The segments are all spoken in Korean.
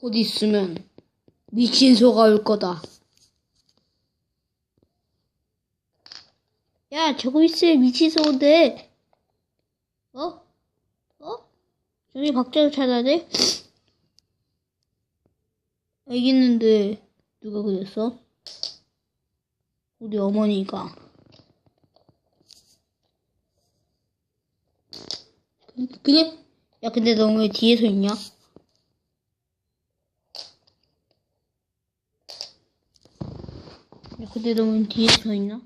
곧 있으면 미친 소가 올 거다. 야, 저거 있으면 미친 소인데. 어? 어? 저기 박자를 찾아야 돼? 알겠는데, 누가 그랬어? 우리 어머니가. 그- 그래? 야, 근데 너 왜 뒤에서 있냐? 야, 근데 너왜 뒤에서 서 있나?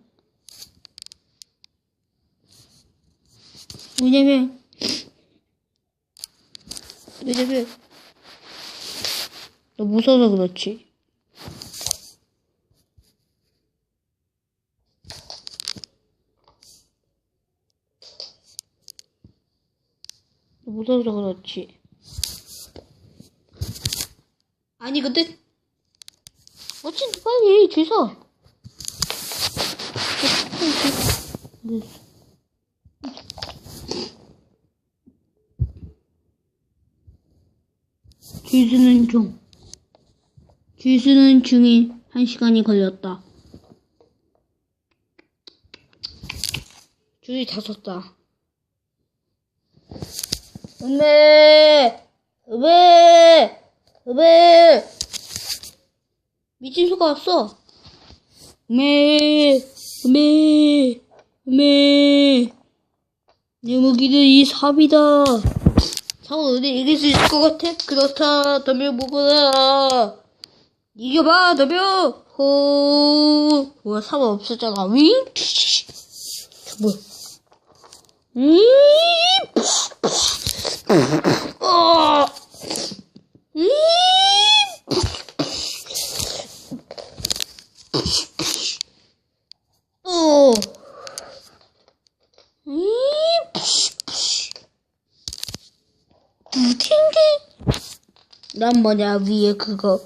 왜냐면, 왜냐면, 너 무서워서 그렇지. 너 무서워서 그렇지. 아니, 근데, 어찌 빨리 줄 서. 쥐수는 중. 쥐수는 중이 한 시간이 걸렸다. 줄이 다 섰다. 음메! 음메! 음메! 미친 소가 왔어. 음메! 음메! 음메! 내 무기는 이 삽이다. 상어 너네 이길 수 있을 것 같아? 그렇다 덤벼 먹어라 이겨봐 덤벼 호 뭐야 상어 없었잖아 윙저 뭐야 윙 어. 不听听那么的 vlog